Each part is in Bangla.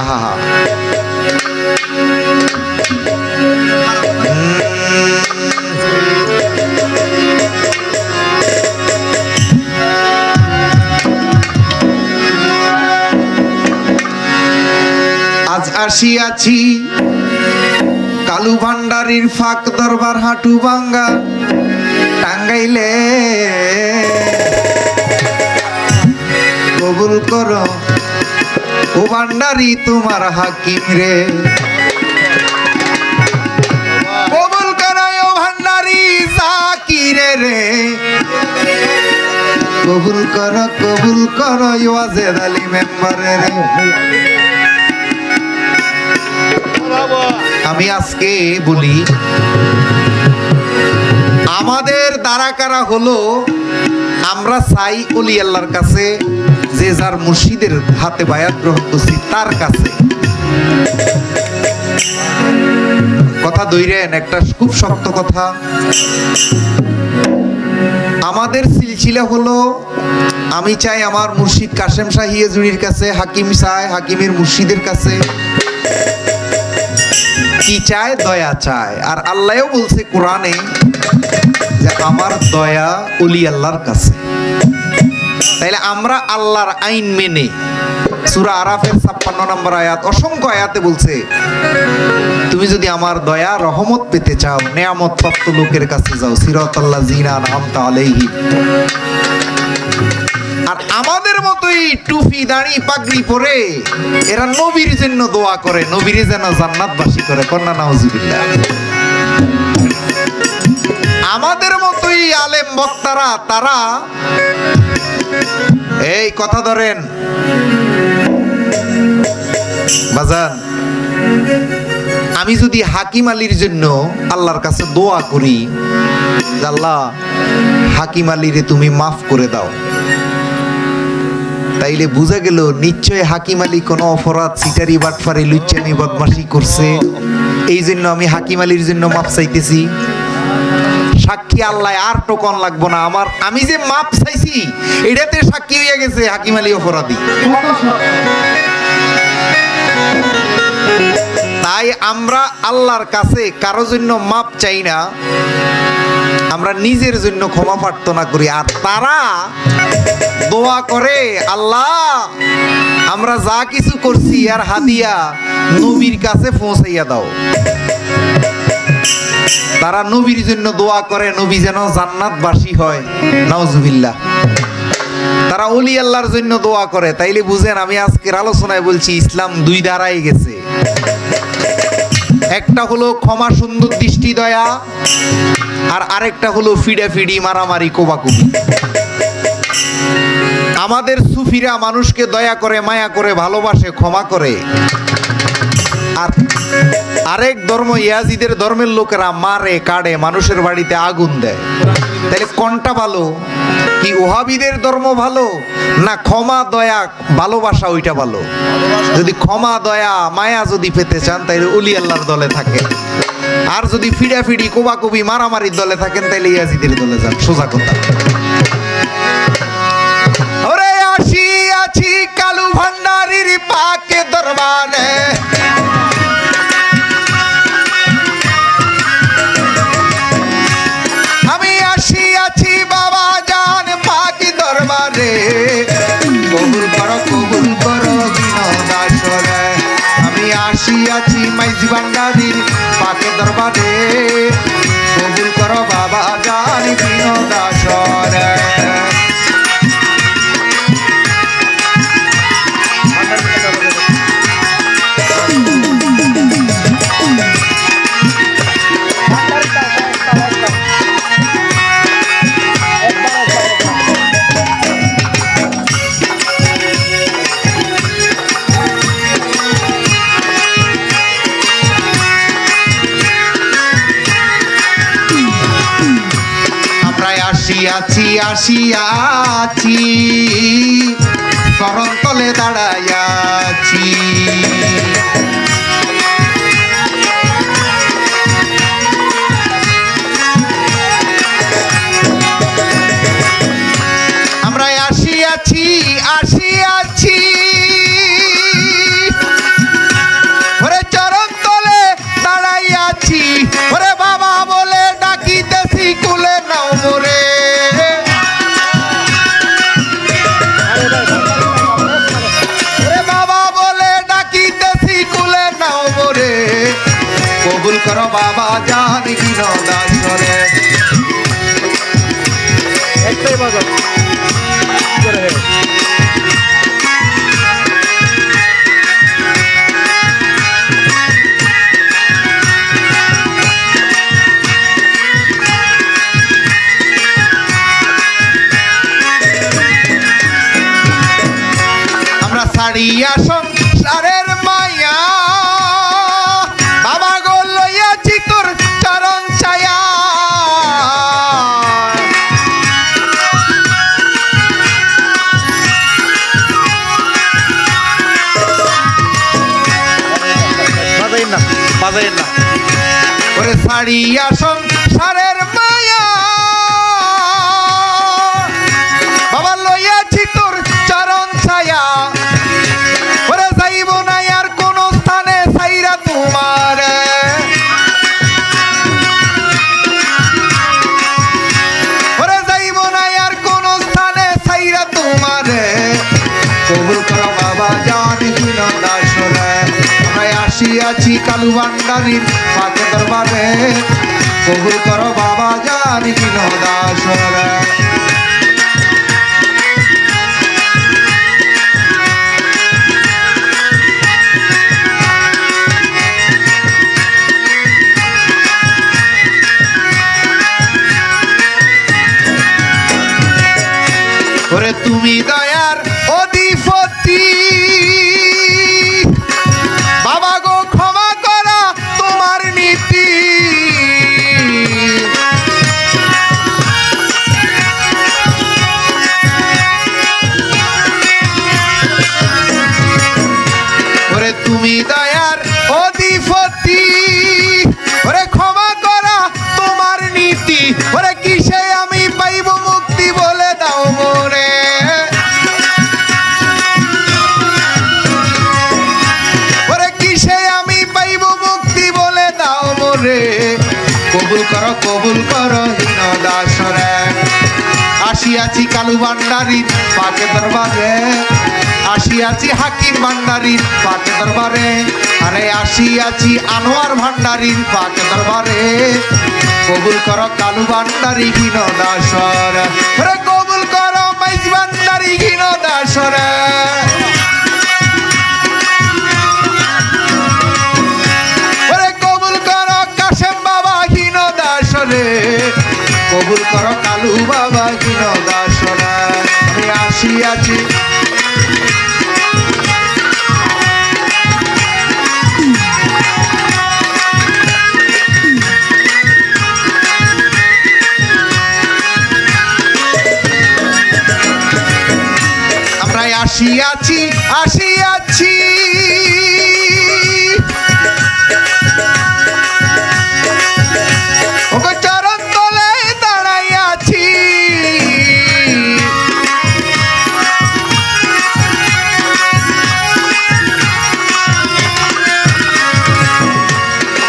আহা হা আজ আসিয়াছি কালু ভান্ডারির ফাঁক দরবার হাঁটু ভাঙ্গা টাঙ্গাইলে। কবুল করো। ভান্ডারি তোমার হাকিম রে। কবুল করো ও ভান্ডারি রে। কবুল করো কবুল করো মেম্বারে রে। আমি আজকে বলি, আমাদের দ্বারা কারা হলো আমরা চাই অলি আল্লাহর কাছে যে যার মুর্শিদের হাতে বায়াত গ্রহণ করছি, তার কাছে। কথা দইরেন একটা খুব শক্ত কথা। আমাদের সিলসিলা হলো, আমি চাই আমার মুর্শিদ কাশেম শাহিয়াজুরির কাছে, হাকিম চায় হাকিমের মুর্শিদের কাছে। কি চায়? দয়া চায়। আর আল্লাহও বলছে কোরআনে যে আমার দয়া অলি আল্লাহর কাছে। তাইলে আমরা আল্লাহর আইন মেনে সূরা আরাফের ছাপ্পান্ন নম্বর আয়াত অসংখ্য আয়াতে বলছে, তুমি যদি আমার দয়া, রহমত পেতে চাও, নেয়ামত প্রাপ্ত লোকের কাছে যাও সিরাতাল্লাহ জিনা নামতা আলাইহি আর আমাদের মতোই টুপি দাড়ি, পাগড়ি পরে এরা নবীর জন্য দোয়া করে, নবীর যেন জান্নাতবাসী করে, কন্যা নাউজুবিল্লাহ। আমাদের মতোই আলেম বক্তারা, তারা এই কথা ধরেন। বাজান, আমি যদি হাকিম আলীর জন্য আল্লাহর কাছে দোয়া করি, আল্লাহ, হাকিম আলীরে তুমি মাফ করে দাও। তাইলে বোঝা গেল, নিশ্চয় হাকিম আলী কোনো অপরাধ, সিটারি, বাটফারি লুচ্চানি বদমাশি করছে। এই জন্য আমি হাকিম আলীর জন্য মাপ চাইতেছি। সাক্ষী আল্লাহ, আর টোকন লাগবো না আমার। আমি যে মাপ চাইছি, এটাতে সাক্ষী হয়ে গেছে হাকিম আলী অপরাধী। তাই আমরা আল্লাহর কাছে কারও জন্য মাপ চাই না, আমরা নিজের জন্য ক্ষমা প্রার্থনা করি। আর তারা দোয়া করে, আল্লাহ, আমরা যা কিছু করছি আর হাদিয়া নবীর কাছে পৌঁছাইয়া দাও। তারা নবীর জন্য দোয়া করে, নবী যেন জান্নাতবাসী হয়। নাউজুবিল্লাহ। তারা অলি আল্লাহর জন্য দোয়া করে। তাইলে বুঝেন, আমি আজকের আলোচনায় বলছি, ইসলাম দুই ধারায় গেছে। একটা হলো ক্ষমা সুন্দর দৃষ্টি দয়া, আর আরেকটা হলো ফিডা ফিডি মারামারি, কোবাকুবি। আমাদের সুফিরা মানুষকে দয়া করে, মায়া করে, ভালোবাসে, ক্ষমা করে। আর আরেক ধর্ম ইয়াজিদের ধর্মের লোকেরা মারে কাড়ে মানুষের বাড়িতে আগুন দেয়। তাহলে কোনটা ভালো? কি ওহাবিদের ধর্ম ভালো, না ক্ষমা, দয়া, ভালোবাসা ওইটা ভালো? যদি ক্ষমা, দয়া, মায়া যদি পেতে চান, তাহলে অলি আল্লাহর দলে থাকে আর যদি ফিডা ফিডি কোবাকুবি, মারামারির দলে থাকেন, তাহলে ইয়াজিদের দলে যান। সোজা কথা। আসি আছি কালু ভান্ডারির পাকে দরবারে আসি আছি মাইজি ভান্ডারির পাকে দরবারে আসিয়াছি আসিয়াছি চরণ তলে দাঁড়াইয়াছি জান কিন করে। একটাই বাজার ওরে ছাড়িয়া আসিয়াছি কালু ভান্ডারির পাকে দরবারে। কবুল করো বাবা জানি দিন আসিয়াছি কালু ভান্ডারী, পাকে দরবারে। আসিয়াছি হাকিম ভান্ডারী, পাকে দরবারে। আরে আসিয়াছি আনোয়ার ভান্ডারির পাকে দরবারে। কবুল কর কালু ভান্ডারি ঘিন দাসর কবুল কর মাইজ ভান্ডারি ঘিন দাসরে আসিয়াছি আসিয়াছি।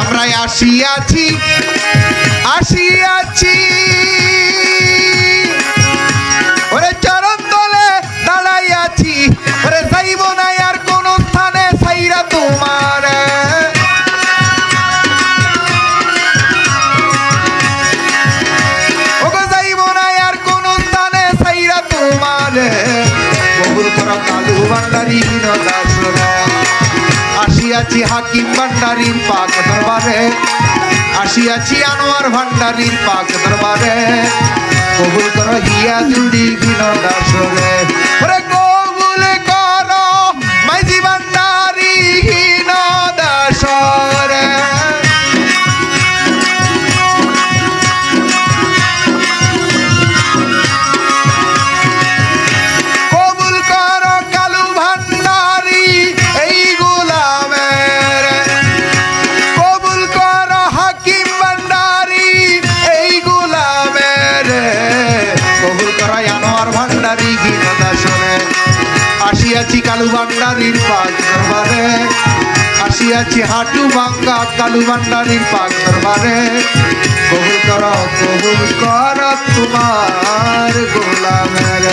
আমরা আসিয়াছি আসিয়াছি। আসিয়াছি হাকিম ভান্ডারির পাক দরবারে। আসিয়াছি আনোয়ার ভান্ডারির পাক দরবারে। কবুল করো হিয়া জুড়ি ঘিন দাসরে আসিয়াছি কালু ভান্ডারির পাক দরবারে, আসিয়াছি হাটু ভাঙ্গা কালু ভান্ডারির পাক দরবারে। বহু কর বহু কর তোমার গোলামের।